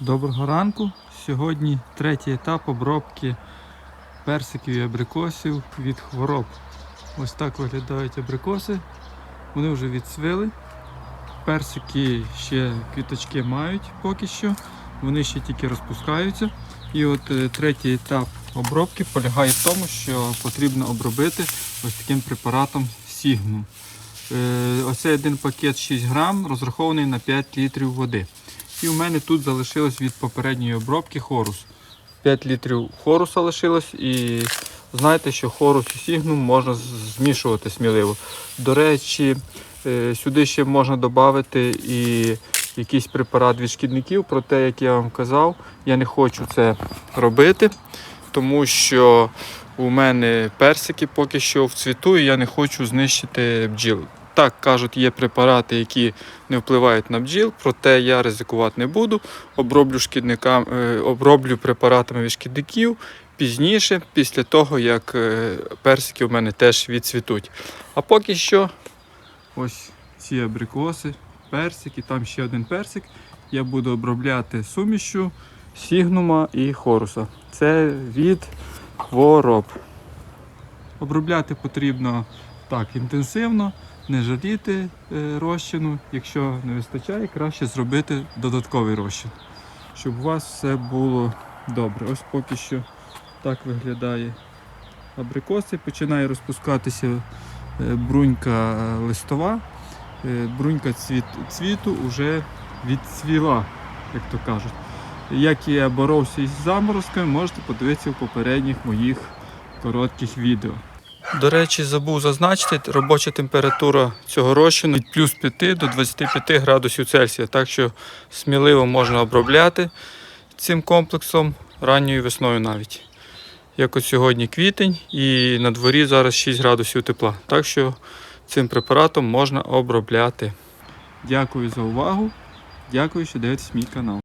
Доброго ранку. Сьогодні третій етап обробки персиків і абрикосів від хвороб. Ось так виглядають абрикоси. Вони вже відсвили. Персики ще квіточки мають поки що. Вони ще тільки розпускаються. І от е, третій етап обробки полягає в тому, що потрібно обробити ось таким препаратом Signum. Е, Ось цей один пакет 6 грам розрахований на 5 літрів води. І у мене тут залишилось від попередньої обробки хорус. 5 літрів хоруса лишилось і знаєте, що хорус і сігнум можна змішувати сміливо. До речі, е, сюди ще можна додати і якийсь препарат від шкідників, проте, як я вам казав, я не хочу це робити, тому що у мене персики поки що в цвіту і я не хочу знищити бджіл. Так кажуть, є препарати, які не впливають на бджіл, проте я ризикувати не буду. Оброблю шкідникам, е, оброблю препаратами від шкідників пізніше, після того, як е, персики у мене теж відцвітуть. А поки що, ось ці абрикоси, персики, там ще один персик. Я буду обробляти сумішю сігнума і хоруса. Це від хвороб. Обробляти потрібно так інтенсивно, не жаліти е, розчину. Якщо не вистачає, краще зробити додатковий розчин, щоб у вас все було добре. Ось поки що так виглядає абрикоси. Починає розпускатися е, брунька е, листова. Брунька цвіт, цвіту вже відцвіла, як то кажуть. Як я боровся із заморозками, можете подивитися в попередніх моїх коротких відео. До речі, забув зазначити, робоча температура цього розчину від плюс 5 до 25 градусів Цельсія. Так що сміливо можна обробляти цим комплексом ранньою весною навіть. Як от сьогодні квітень і на дворі зараз 6 градусів тепла. Так що цим препаратом можна обробляти. Дякую за увагу. Дякую, що дивитесь мій канал.